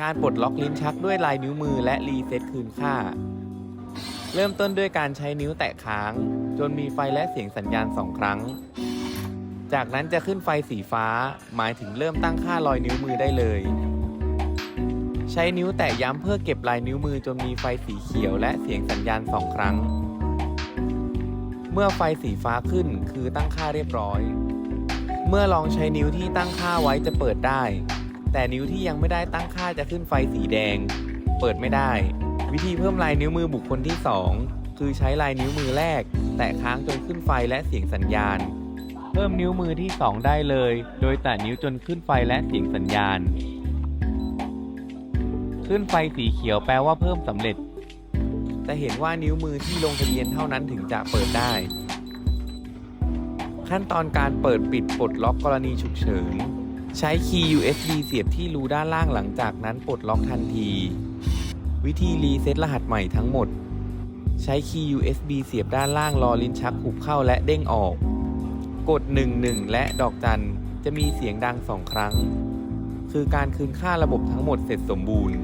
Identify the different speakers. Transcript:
Speaker 1: การปลดล็อกลิ้นชักด้วยลายนิ้วมือและรีเซ็ตคืนค่า เริ่มต้นด้วยการใช้นิ้วแตะค้าง จนมีไฟและเสียงสัญญาณสองครั้ง จากนั้นจะขึ้นไฟสีฟ้า หมายถึงเริ่มตั้งค่ารอยนิ้วมือได้เลย ใช้นิ้วแตะย้ำเพื่อเก็บลายนิ้วมือจนมีไฟสีเขียวและเสียงสัญญาณสองครั้ง เมื่อไฟสีฟ้าขึ้นคือตั้งค่าเรียบร้อย เมื่อลองใช้นิ้วที่ตั้งค่าไว้จะเปิดได้ แต่นิ้วที่ยังไม่ได้ตั้งค่าจะขึ้นไฟสีแดง เปิดไม่ได้ วิธีเพิ่มลายนิ้วมือบุคคลที่ 2 คือใช้ลายนิ้วมือแรก แตะค้างจนขึ้นไฟและเสียงสัญญาณ เพิ่มนิ้วมือที่ 2 ได้เลย โดยแตะนิ้วจนขึ้นไฟและเสียงสัญญาณ ขึ้นไฟสีเขียวแปลว่าเพิ่มสำเร็จ จะเห็นว่านิ้วมือที่ลงทะเบียนเท่านั้นถึงจะเปิดได้ ขั้นตอนการเปิดปิดปลดล็อกกรณีฉุกเฉิน ใช้คีย์ USB เสียบที่รูด้านล่างหลังจากนั้นปลดล็อกทันที วิธีรีเซ็ตรหัสใหม่ทั้งหมด ใช้คีย์ USB เสียบด้านล่างรอลิ้นชักหุบเข้าและเด้งออก กด 11 และดอกจันจะมีเสียงดังสองครั้ง คือการคืนค่าระบบทั้งหมดเสร็จสมบูรณ์